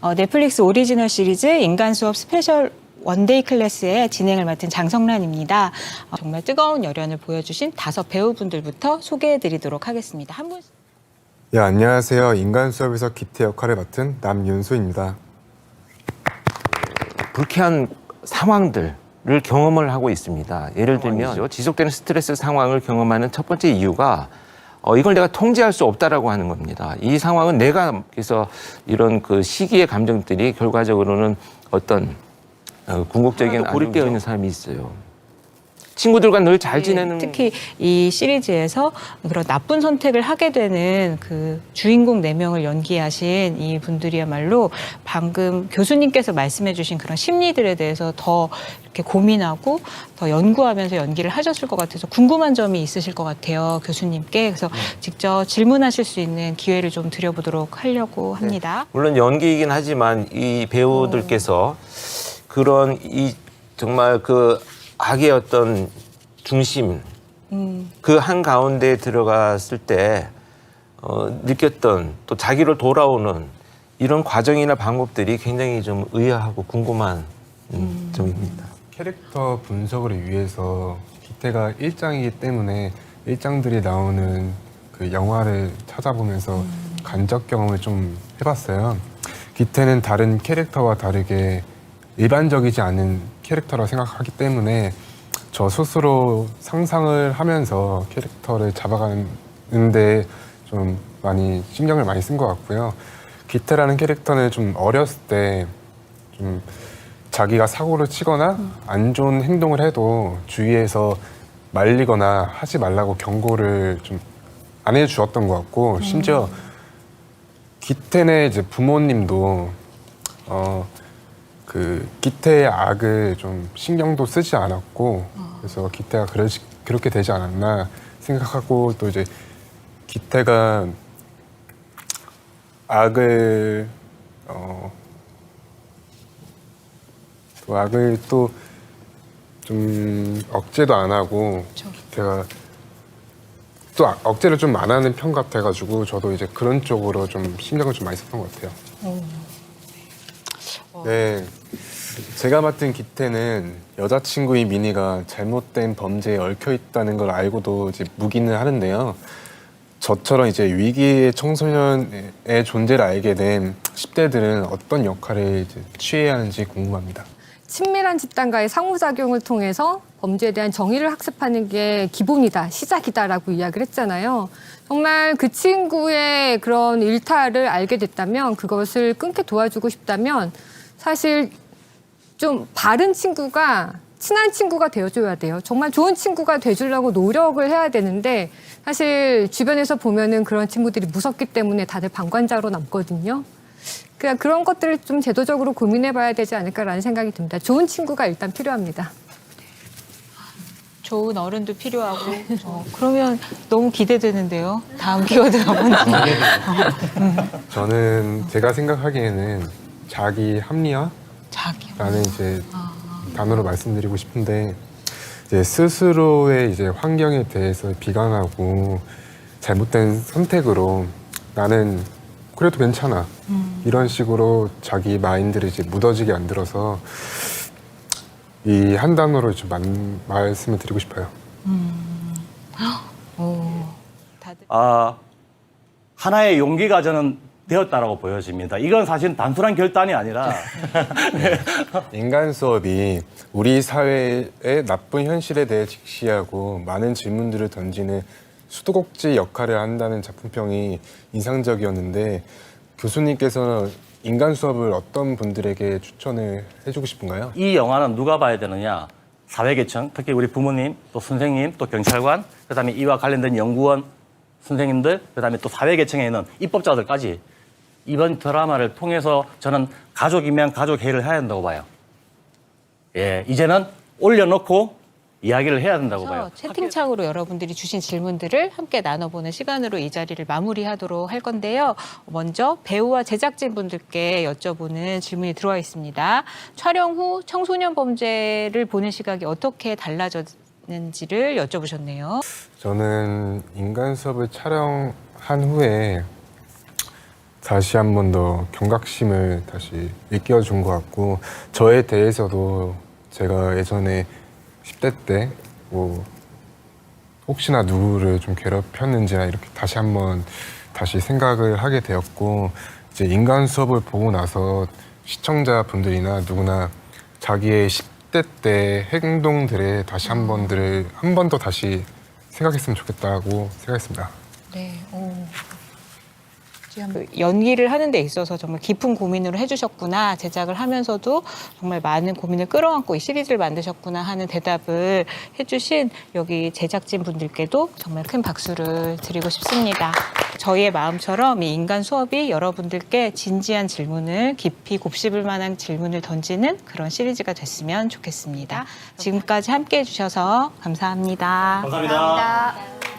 어, 넷플릭스 오리지널 시리즈 인간 수업 스페셜 원데이 클래스의 진행을 맡은 장성란입니다. 어, 정말 뜨거운 열연을 보여주신 다섯 배우분들부터 소개해드리도록 하겠습니다. 한 분. 예, 안녕하세요. 인간 수업에서 기태 역할을 맡은 남윤수입니다. 불쾌한 상황들을 경험을 하고 있습니다. 예를 들면 지속되는 스트레스 상황을 경험하는 첫 번째 이유가 어, 이걸 내가 통제할 수 없다라고 하는 겁니다. 이 상황은 내가 그래서 이런 그 시기의 감정들이 결과적으로는 어떤 어, 궁극적인 고립되어 있는 사람이 있어요. 친구들과 늘 잘 지내는 네, 특히 이 시리즈에서 그런 나쁜 선택을 하게 되는 그 주인공 네 명을 연기하신 이 분들이야말로 방금 교수님께서 말씀해주신 그런 심리들에 대해서 더 이렇게 고민하고 더 연구하면서 연기를 하셨을 것 같아서 궁금한 점이 있으실 것 같아요 교수님께. 그래서 직접 질문하실 수 있는 기회를 좀 드려보도록 하려고 합니다. 물론 연기이긴 하지만 이 배우들께서 그런 이 정말 그 악의 어떤 중심 음. 그한 가운데 들어갔을 때 어, 느꼈던 또 자기로 돌아오는 이런 과정이나 방법들이 굉장히 좀 의아하고 궁금한 음, 점입니다. 캐릭터 분석을 위해서 기태가 일장이기 때문에 일장들이 나오는 그 영화를 찾아보면서 간접 경험을 좀 해봤어요. 기태는 다른 캐릭터와 다르게 일반적이지 않은 캐릭터라고 생각하기 때문에 저 스스로 상상을 하면서 캐릭터를 잡아가는데 좀 많이 신경을 많이 쓴 것 같고요. 기태라는 캐릭터는 좀 어렸을 때 좀 자기가 사고를 치거나 안 좋은 행동을 해도 주위에서 말리거나 하지 말라고 경고를 좀 안 해주었던 것 같고 심지어 기태네 이제 부모님도 어 그 기태의 악을 좀 신경도 쓰지 않았고 그래서 기태가 그러, 그렇게 되지 않았나 생각하고 또 이제 기태가 악을 어, 또 악을 또 좀 억제도 안 하고 기태가 또 악- 억제를 좀 안 하는 편 같아가지고 저도 이제 그런 쪽으로 좀 신경을 좀 많이 썼던 것 같아요. 네, 제가 맡은 기태는 여자친구인 미니가 잘못된 범죄에 얽혀 있다는 걸 알고도 이제 묵인을 하는데요. 저처럼 이제 위기의 청소년의 존재를 알게 된 10대들은 어떤 역할을 이제 취해야 하는지 궁금합니다. 친밀한 집단과의 상호작용을 통해서 범죄에 대한 정의를 학습하는 게 기본이다, 시작이다라고 이야기를 했잖아요. 정말 그 친구의 그런 일탈을 알게 됐다면 그것을 끊게 도와주고 싶다면 사실 좀 바른 친구가 친한 친구가 되어줘야 돼요. 정말 좋은 친구가 돼주려고 노력을 해야 되는데 사실 주변에서 보면은 그런 친구들이 무섭기 때문에 다들 방관자로 남거든요. 그냥 그런 것들을 좀 제도적으로 고민해봐야 되지 않을까라는 생각이 듭니다. 좋은 친구가 일단 필요합니다. 좋은 어른도 필요하고 어, 그러면 너무 기대되는데요. 다음 키워드가 뭔지. 저는 제가 생각하기에는 자기 합리화 자기. 라는 이제 단어로 말씀드리고 싶은데 이제 스스로의 이제 환경에 대해서 비관하고 잘못된 선택으로 나는 그래도 괜찮아 이런 식으로 자기 마인드를 이제 묻어지게 만들어서 이 한 단어로 좀 만- 말씀을 드리고 싶어요. 오, 다들. 아, 하나의 용기가 저는 되었다라고 보여집니다. 이건 사실 단순한 결단이 아니라 인간 수업이 우리 사회의 나쁜 현실에 대해 직시하고 많은 질문들을 던지는 수도꼭지 역할을 한다는 작품평이 인상적이었는데 교수님께서는 인간 수업을 어떤 분들에게 추천을 해주고 싶은가요? 이 영화는 누가 봐야 되느냐? 사회계층, 특히 우리 부모님, 또 선생님, 또 경찰관, 그다음에 이와 관련된 연구원 선생님들, 그다음에 또 사회계층에 있는 입법자들까지 이번 드라마를 통해서 저는 가족이면 가족 회의를 해야 된다고 봐요. 예, 이제는 올려놓고 이야기를 해야 된다고 봐요. 채팅창으로 여러분들이 주신 질문들을 함께 나눠보는 시간으로 이 자리를 마무리하도록 할 건데요. 먼저 배우와 제작진 분들께 여쭤보는 질문이 들어와 있습니다. 촬영 후 청소년 범죄를 보는 시각이 어떻게 달라졌는지를 여쭤보셨네요. 저는 인간 수업을 촬영한 후에 다시 한 번 더 경각심을 다시 일깨워준 것 같고 저에 대해서도 제가 예전에 10대 때 뭐 혹시나 누구를 좀 괴롭혔는지나 이렇게 다시 한번 다시 생각을 하게 되었고 이제 인간 수업을 보고 나서 시청자분들이나 누구나 자기의 10대 때 행동들에 다시 한 번들을 한 번 더 다시 생각했으면 좋겠다고 생각했습니다. 네. 오. 그 연기를 하는 데 있어서 정말 깊은 고민을 해주셨구나 제작을 하면서도 정말 많은 고민을 끌어안고 이 시리즈를 만드셨구나 하는 대답을 해주신 여기 제작진 분들께도 정말 큰 박수를 드리고 싶습니다. 저희의 마음처럼 이 인간 수업이 여러분들께 진지한 질문을 깊이 곱씹을 만한 질문을 던지는 그런 시리즈가 됐으면 좋겠습니다. 지금까지 함께 해주셔서 감사합니다. 감사합니다.